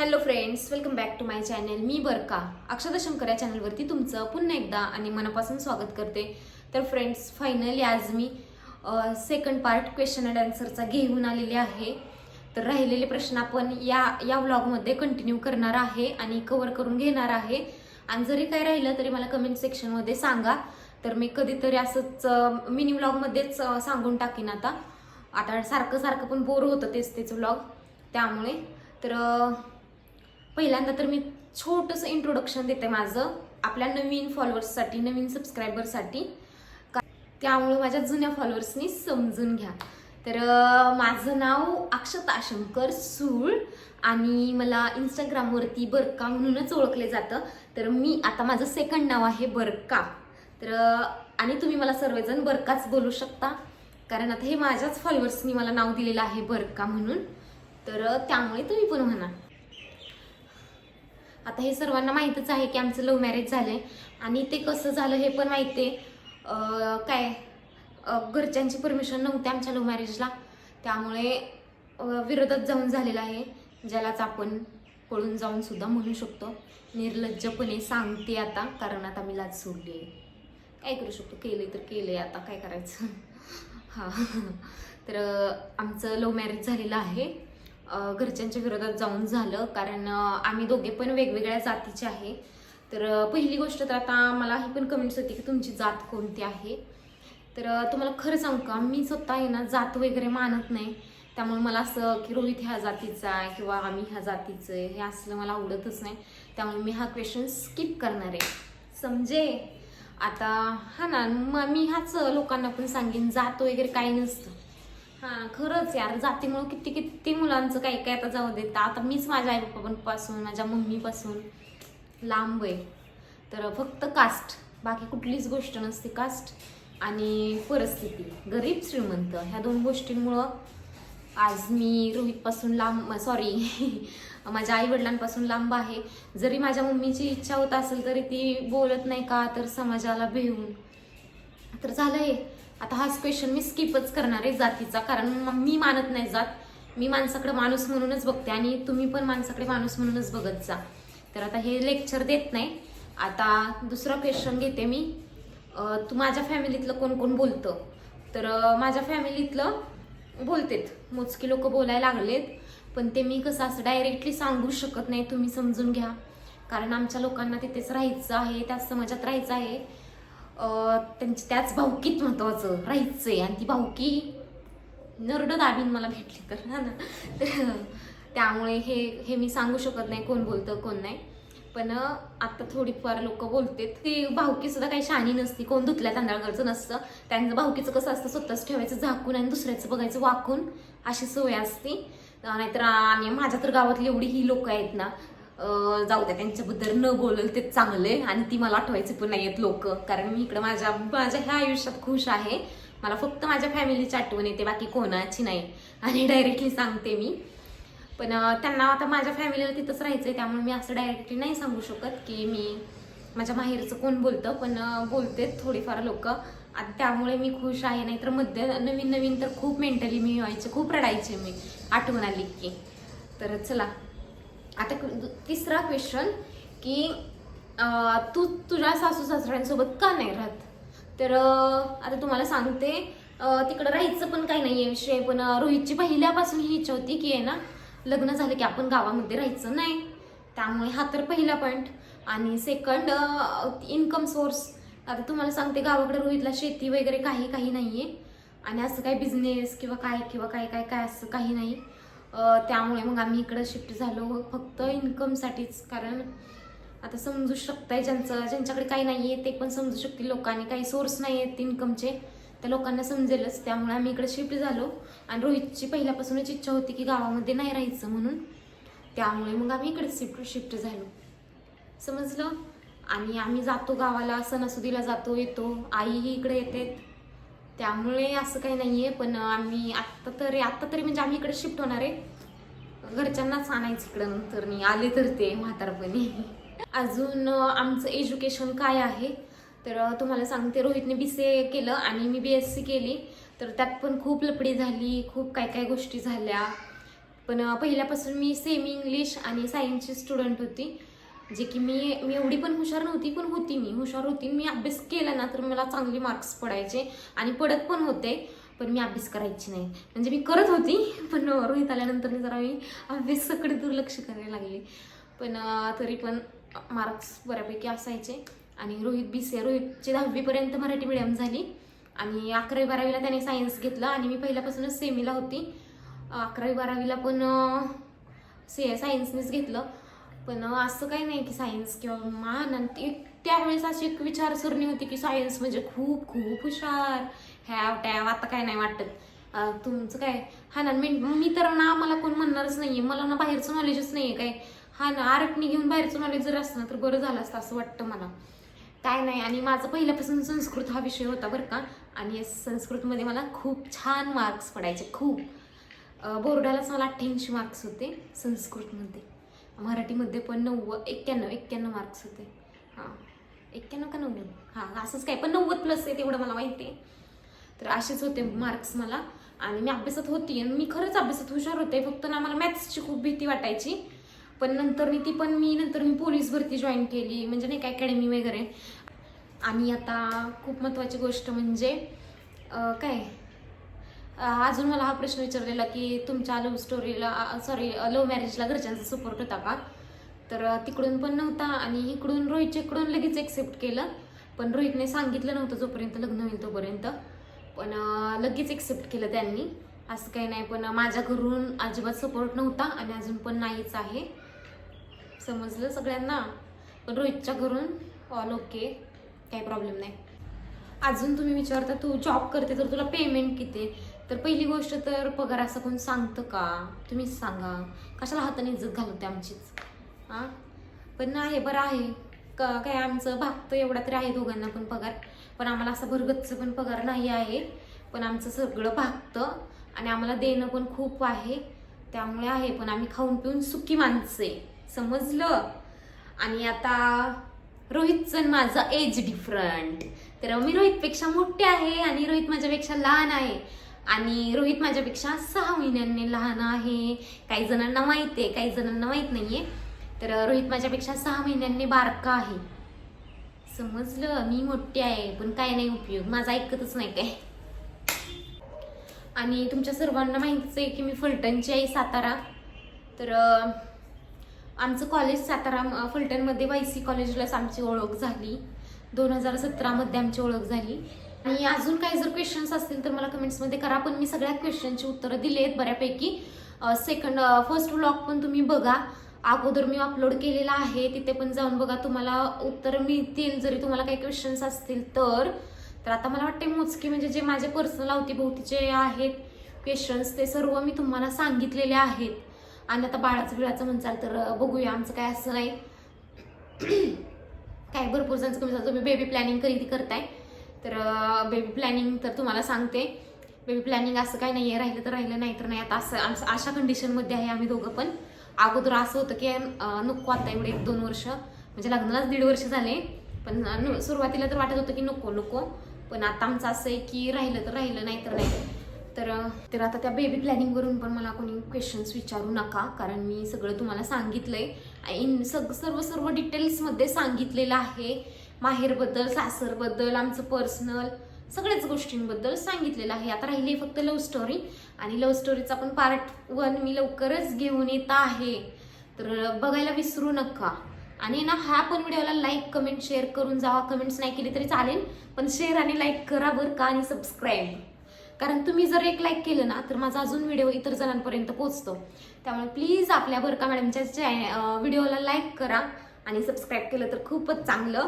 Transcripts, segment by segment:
Hello friends welcome back to my channel मी बरका. अक्षता शंकर या चॅनलवरती तुमचं पुन्हा एकदा आणि मनापासून स्वागत करते. तर फ्रेंड्स फायनली आज मी सेकंड पार्ट क्वेश्चन अँड आन्सरचा घेऊन आलेले आहे. तर राहिलेले प्रश्न आपण या या व्लॉगमध्ये कंटिन्यू करणार आहे आणि कवर करून घेणार आहे. आणि जरी काय राहिलं तरी मला कमेंट सेक्शनमध्ये सांगा. तर मी कधीतरी असंच मिनी व्लॉगमध्येच सांगून टाकीन आता. आता सारखं सारखं पण बोर होतं तेच तेच व्लॉग त्यामुळे तर पहिल्यांदा तर मी छोटंसं इंट्रोडक्शन देते माझं आपल्या नवीन फॉलोअर्ससाठी नवीन सबस्क्रायबरसाठी का त्यामुळे माझ्या जुन्या फॉलोअर्सनी समजून घ्या. तर माझं नाव अक्षता शंकर सूळ आणि मला इंस्टाग्रामवरती बरका म्हणूनच ओळखले जातं. तर मी आता माझं सेकंड नाव आहे बरका. तर आणि तुम्ही मला सर्वजण बरकाच बोलू शकता. कारण आता हे माझ्याच फॉलोअर्सनी मला नाव दिलेलं आहे बरका म्हणून. तर त्यामुळे तुम्ही पण म्हणा. आता हे सर्वांना माहीतच आहे की आमचं लव्ह मॅरेज झालं आहे आणि ते कसं झालं हे पण माहिती आहे काय घरच्यांची परमिशन नव्हती आमच्या लव्ह मॅरेजला त्यामुळे विरोधात जाऊन झालेलं आहे. ज्यालाच आपण पळून जाऊन सुद्धा म्हणू शकतो. निर्लज्जपणे सांगते आता कारण आता मी लाज सोडली आहे. काय करू शकतो? केलंय तर केलंय आता काय करायचं? हां. तर आमचं लव्ह मॅरेज झालेलं आहे. घरच्यांच्या विरोधात जाऊन झालं. कारण आम्ही दोघे पण वेगवेगळ्या जातीचे आहे. तर पहिली गोष्ट तर आता मला ही पण कमेंट्स होती की तुमची जात कोणती आहे? तर तुम्हाला खरं सांगू का? मी स्वतः आहे ना जात वगैरे मानत नाही. त्यामुळे मला असं की रोहित ह्या जातीचा आहे किंवा आम्ही ह्या जातीचं आहे हे असलं मला आवडतच नाही. त्यामुळे मी हा क्वेश्चन स्किप करणार आहे. समजे? आता हा ना मग मी ह्याच लोकांना पण सांगेन जात वगैरे काही नसतं. हा खरंच यार जातीमुळे किती किती मुलांचं काही काय आता जाऊ देत आता मीच माझ्या आई पासून माझ्या मम्मीपासून लांब आहे. तर फक्त कास्ट. बाकी कुठलीच गोष्ट नसते कास्ट आणि परिस्थिती. गरीब श्रीमंत ह्या दोन गोष्टींमुळं आज मी रोहितपासून लांब सॉरी माझ्या आई वडिलांपासून लांब आहे. जरी माझ्या मम्मीची इच्छा होत असेल तरी ती बोलत नाही का? तर समाजाला भिवून. तर झालं आहे आता हाच क्वेश्चन मी स्किपच करणार आहे जातीचा कारण मी मानत नाही जात. मी माणसाकडे माणूस म्हणूनच बघते आणि तुम्ही पण माणसाकडे माणूस म्हणूनच बघत जा. तर आता हे लेक्चर देत नाही. आता दुसरा क्वेश्चन घेते मी. तू माझ्या फॅमिलीतलं कोण कोण बोलतं? तर माझ्या फॅमिलीतलं बोलतेत. मोजकी लोक बोलायला लागलेत. पण ते मी कसं असं डायरेक्टली सांगू शकत नाही. तुम्ही समजून घ्या. कारण आमच्या लोकांना तिथेच राहायचं आहे त्याच समाजात राहायचं आहे. त्यांची त्याच भावकीत महत्वाचं आहे आणि ती भावकी नरड दाबीन मला भेटली तर हा ना. तर त्यामुळे हे हे मी सांगू शकत नाही कोण बोलतं कोण नाही. पण आता थोडीफार लोक बोलतात. ती भावकी सुद्धा काही शानी नसती. कोण धुतल्या तांदळाकडचं नसतं. त्यांचं भावकीचं कसं असतं स्वतःच ठेवायचं झाकून आणि दुसऱ्याचं बघायचं वाकून. अशी सवय असती. नाहीतर आणि माझ्या तर गावातली एवढी ही लोक आहेत ना जाऊ द्या त्यांच्याबद्दल न बोलल ते चांगले आणि ती मला आठवायचे पण नाही आहेत लोक. कारण मी इकडं माझ्या माझ्या ह्या आयुष्यात खुश आहे. मला फक्त माझ्या फॅमिलीची आठवण येते बाकी कोणाची नाही. आणि डायरेक्टली सांगते मी. पण त्यांना आता माझ्या फॅमिलीला तिथंच राहायचंय त्यामुळे मी असं डायरेक्टली नाही सांगू शकत की मी माझ्या माहेरचं कोण बोलतं पण बोलते थोडीफार लोक. आणि त्यामुळे मी खुश आहे नाहीतरमध्ये नवीन नवीन तर खूप मेंटली मी व्हायचे खूप रडायचे मी आठवण आली की. तर चला. आता तिसरा क्वेश्चन की तू तुझ्या सासू सासऱ्यांसोबत का नाही राहत? तर आता तुम्हाला सांगते तिकडं राहायचं पण काही नाही आहे विषय पण रोहितची पहिल्यापासून ही इच्छा होती की आहे ना लग्न झालं की आपण गावामध्ये राहायचं नाही. त्यामुळे हा तर पहिला पॉईंट आणि सेकंड इन्कम सोर्स आता तुम्हाला सांगते गावाकडे रोहितला शेती वगैरे काही काही नाही आहे आणि असं काही बिझनेस किंवा काय किंवा काय काय काय असं काही नाही. त्यामुळे मग आम्ही इकडं शिफ्ट झालो. फक्त इन्कमसाठीच कारण आता समजू शकताय ज्यांचं ज्यांच्याकडे काही नाही आहे ते पण समजू शकतील. लोकांनी काही सोर्स नाही आहेत इन्कमचे त्या लोकांना समजेलच. त्यामुळे आम्ही इकडे शिफ्ट झालो. आणि रोहितची पहिल्यापासूनच इच्छा होती की गावामध्ये नाही राहायचं म्हणून. त्यामुळे मग आम्ही इकडे शिफ्ट शिफ्ट झालो. समजलं? आणि आम्ही जातो गावाला सणासुदीला जातो येतो. आईही इकडे येते त्यामुळे असं काही नाही आहे पण आम्ही आत्ता तरी आत्ता तरी म्हणजे आम्ही इकडे शिफ्ट होणार आहे. घरच्यांनाच आणायचं इकडं नंतर मी आले तर ते म्हातारपणी. अजून आमचं एज्युकेशन काय आहे? तर तुम्हाला सांगते रोहितने बी सी ए केलं आणि मी बी एस सी केली. तर त्यात पण खूप लपडी झाली खूप काय काय गोष्टी झाल्या. पण पहिल्यापासून मी सेमी इंग्लिश आणि सायन्सची स्टुडंट होती. जे की मी मी एवढी पण हुशार नव्हती पण होती मी. हुशार होती. मी अभ्यास केला ना तर मला चांगले मार्क्स पडायचे आणि पडत पण होते पण मी अभ्यास करायची नाही. म्हणजे मी करत होती पण रोहित आल्यानंतर जरा मी अभ्यासाकडे दुर्लक्ष करायला लागले. पण तरी पण मार्क्स बऱ्यापैकी असायचे. आणि रोहित बी सी रोहितची दहावीपर्यंत मराठी मिडियम झाली. आणि अकरावी बारावीला त्याने सायन्स घेतलं आणि मी पहिल्यापासूनच सेमीला होती. अकरावी बारावीला पण से सायन्सनेच घेतलं. पण असं काही नाही की सायन्स किंवा मान आणि त्यावेळेस अशी एक विचारसरणी होती की सायन्स म्हणजे खूप खूप हुशार. ह्या टॅव आता काय नाही वाटत. तुमचं काय? हा ना मी मी तर ना मला कोण म्हणणारच नाही मला ना बाहेरचं नॉलेजच नाहीये काय. हा ना आरटणी घेऊन बाहेरचं नॉलेज जर असतं ना तर बरं झालं असतं असं वाटतं मला. काय नाही आणि माझं पहिल्यापासून संस्कृत हा विषय होता बरं का. आणि या संस्कृतमध्ये मला खूप छान मार्क्स पडायचे खूप. बोर्डालाच मला अठ्ठ्याऐंशी मार्क्स होते संस्कृतमध्ये. मराठीमध्ये पण नव्वद एक्क्याण्णव एक्क्याण्णव मार्क्स होते. हां. एक्क्याण्णव का नव्वद? हां असंच काय. पण नव्वद प्लस आहे तेवढं मला माहिती आहे. तर असेच होते मार्क्स मला. आणि मी अभ्यासात होती आणि मी खरंच अभ्यासात हुशार होते. फक्त ना मला मॅथ्सची खूप भीती वाटायची. पण नंतर मी ती पण मी नंतर मी पोलीस भरती जॉईन केली. म्हणजे नाही का अकॅडमी वगैरे. आणि आता खूप महत्त्वाची गोष्ट म्हणजे काय? अजून मला हा प्रश्न विचारलेला की तुमच्या लव्ह स्टोरीला सॉरी लव्ह मॅरेजला घरच्यांचा सपोर्ट होता का? तर तिकडून पण नव्हता आणि इकडून रोहितच्या इकडून लगेच एक्सेप्ट केलं. पण रोहितने सांगितलं नव्हतं जोपर्यंत लग्न होईल तोपर्यंत. पण लगेच एक्सेप्ट केलं त्यांनी. असं काही नाही पण माझ्या घरून अजिबात सपोर्ट नव्हता आणि अजून पण नाहीच आहे. समजलं सगळ्यांना? पण रोहितच्या घरून ऑल ओके काही प्रॉब्लेम नाही. अजून तुम्ही विचारता तू जॉब करते तर तुला पेमेंट किती? आहे? तर पहिली गोष्ट तर पगार असं कोण सांगतं का? तुम्हीच सांगा. कशाला हाताने इज्जत घालवते आमचीच? हां पण आहे बरं आहे. का काय आमचं भागतं एवढा तरी आहे दोघांना पण पगार. पण आम्हाला असं भरगतचं पण पगार नाही आहे. पण आमचं सगळं भागतं आणि आम्हाला देणं पण खूप आहे. त्यामुळे आहे पण आम्ही खाऊन पिऊन सुखी माणसे. समजलं? आणि आता रोहितचं आणि माझं एज डिफरंट तर मी रोहितपेक्षा मोठे आहे आणि रोहित माझ्यापेक्षा लहान आहे. आणि रोहित माझ्यापेक्षा सहा महिन्यांनी लहान आहे. काही जणांना माहीत आहे काही जणांना माहीत नाहीये. तर रोहित माझ्यापेक्षा सहा महिन्यांनी बारका आहे. समजलं? मी मोठी आहे पण काय नाही उपयोग. माझा ऐकतच नाही काय. आणि तुमच्या सर्वांना माहितीच आहे की मी फलटणची आहे सातारा. तर आमचं कॉलेज सातारा फलटणमध्ये वाय सी कॉलेजलाच आमची ओळख झाली. दोन हजार सतरामध्ये आमची ओळख झाली. आणि अजून काही जर क्वेश्चन्स असतील तर मला कमेंट्समध्ये करा. पण मी सगळ्या क्वेश्चनची उत्तरं दिली आहेत बऱ्यापैकी. सेकंड फर्स्ट व्लॉग पण तुम्ही बघा. अगोदर मी अपलोड केलेला आहे. तिथे पण जाऊन बघा तुम्हाला उत्तरं मिळतील. जरी तुम्हाला काही क्वेश्चन्स असतील तर. तर आता मला वाटते मोजके म्हणजे जे माझे पर्सनल अवतीभोवतीचे आहेत क्वेश्चन्स ते सर्व मी तुम्हाला सांगितलेले आहेत. आणि आता बाळाचं बिळाचं म्हणचाल तर बघूया आमचं काय असं नाही. काय भरपूर जण तुम्ही तुम्ही बेबी प्लॅनिंग खरेदी करताय? तर बेबी प्लॅनिंग तर तुम्हाला सांगते. बेबी प्लॅनिंग असं काही नाही आहे राहिलं तर राहिलं नाही तर नाही. आता असं आमचं अशा कंडिशनमध्ये आहे आम्ही दोघं पण. अगोदर असं होतं की नको आता एवढे एक दोन वर्ष. म्हणजे लग्नालाच दीड वर्ष झाले. पण न- सुरुवातीला तर वाटत होतं की नको नको. पण आता आमचं असं आहे की राहिलं तर राहिलं नाही. तर नाही तर तर आता त्या बेबी प्लॅनिंगवरून पण मला कोणी क्वेश्चन्स विचारू नका. कारण मी सगळं तुम्हाला सांगितलं आहे इन सग सर्व सर्व डिटेल्समध्ये सांगितलेलं आहे. माहेरबद्दल सासरबद्दल आमचं पर्सनल सगळ्याच गोष्टींबद्दल सांगितलेलं आहे. आता राहिली फक्त लव्ह स्टोरी आणि लव्ह स्टोरीचा पण पार्ट वन मी लवकरच घेऊन येत आहे. तर बघायला विसरू नका. आणि ना हा पण व्हिडिओला लाईक कमेंट शेअर करून जावा कमेंट्स नाही केली तरी चालेल पण शेअर आणि लाईक करा बरं का आणि सबस्क्राईब कारण तुम्ही जर एक लाईक केलं ना तर माझा अजून व्हिडिओ इतर जणांपर्यंत पोहोचतो. त्यामुळे प्लीज आपल्या बरका मॅडमच्या चॅ व्हिडिओला लाईक करा आणि सबस्क्राईब केलं तर खूपच चांगलं.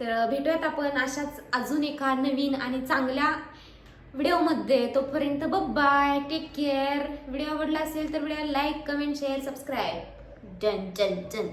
तर भेटूयात आपण अशाच अजून एका नवीन आणि चांगल्या व्हिडिओमध्ये. तोपर्यंत बाय टेक केअर व्हिडिओ आवडला असेल तर video like comment share subscribe जन जन जन